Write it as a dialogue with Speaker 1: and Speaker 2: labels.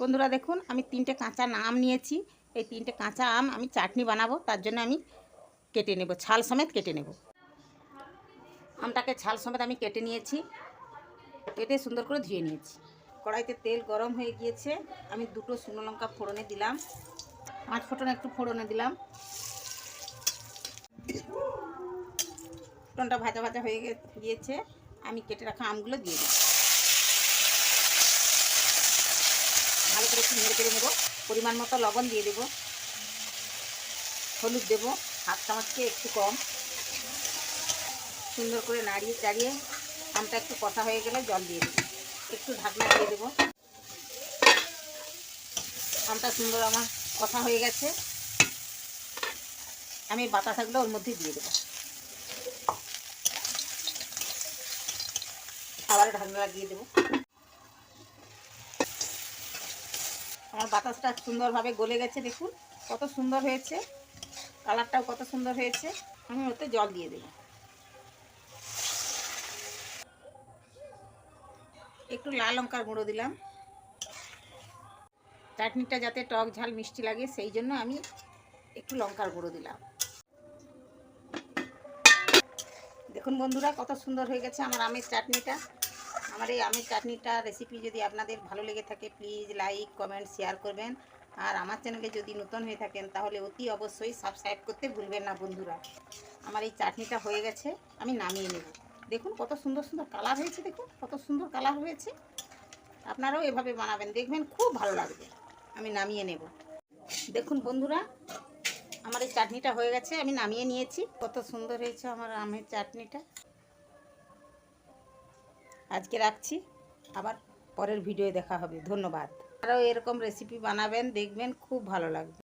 Speaker 1: বন্ধুরা দেখুন, আমি তিনটে কাঁচা আম নিয়েছি। এই তিনটে কাঁচা আম আমি চাটনি বানাবো, তার জন্য আমি কেটে নেব, ছাল সমেত কেটে নেব। আমটাকে ছাল সমেত আমি কেটে নিয়েছি, কেটে সুন্দর করে ধুয়ে নিয়েছি। কড়াইতে তেল গরম হয়ে গিয়েছে, আমি দুটো শুকনো লঙ্কা ফোড়নে দিলাম। পাঁচ ফোটন একটু ফোড়নে দিলাম। ফোটনটা ভাজা ভাজা হয়ে গিয়েছে, আমি কেটে রাখা আমগুলো দিয়ে দিই করে একটু নেড়ে কেড়ে নেব। পরিমাণ মতো লবণ দিয়ে দেবো। হলুদ দেবো। হাত চামচকে একটু কম। সুন্দর করে নাড়িয়ে চাড়িয়ে আমটা একটু কষা হয়ে গেলে জল দিয়ে দেবো। একটু ঢাকনা দিয়ে দেবো। আমটা সুন্দর আমার কষা হয়ে গেছে। আমি বাতাসাগুলো ওর মধ্যে দিয়ে দেবো। আবার ঢাকনা লাগিয়ে দেবো। আমার বাতাসটা সুন্দরভাবে গলে গেছে, দেখুন। কত সুন্দর হয়েছে। কালারটাও কত সুন্দর হয়েছে। আমি ওতে জল দিয়ে দেবো। একটু লাল লঙ্কার গুঁড়ো দিলাম। চাটনিটা যাতে টক ঝাল মিষ্টি লাগে, সেই জন্য আমি একটু লঙ্কার গুঁড়ো দিলাম। দেখুন বন্ধুরা, কত সুন্দর হয়ে গেছে আমার আমের চাটনিটা। আমার এই আমের চাটনিটা রেসিপি যদি আপনাদের ভালো লেগে থাকে প্লিজ লাইক কমেন্ট শেয়ার করবেন। আর আমার চ্যানেলে যদি নতুন হয়ে থাকেন, তাহলে অতি অবশ্যই সাবস্ক্রাইব করতে ভুলবেন না বন্ধুরা। আমার এই চাটনিটা হয়ে গেছে, আমি নামিয়ে নেব। দেখুন কত সুন্দর সুন্দর কালার হয়েছে, দেখুন কত সুন্দর কালার হয়েছে। আপনারাও এভাবে বানাবেন, দেখবেন খুব ভালো লাগবে। আমি নামিয়ে নেব। দেখুন বন্ধুরা, আমার এই চাটনিটা হয়ে গেছে, আমি নামিয়ে নিয়েছি। কত সুন্দর হয়েছে আমার আমের চাটনিটা। আজকে রাখছি। আবার পরের ভিডিও দেখা হবে। ধন্যবাদ। আরও এরকম রেসিপি বানাবেন, দেখবেন খুব ভালো লাগবে।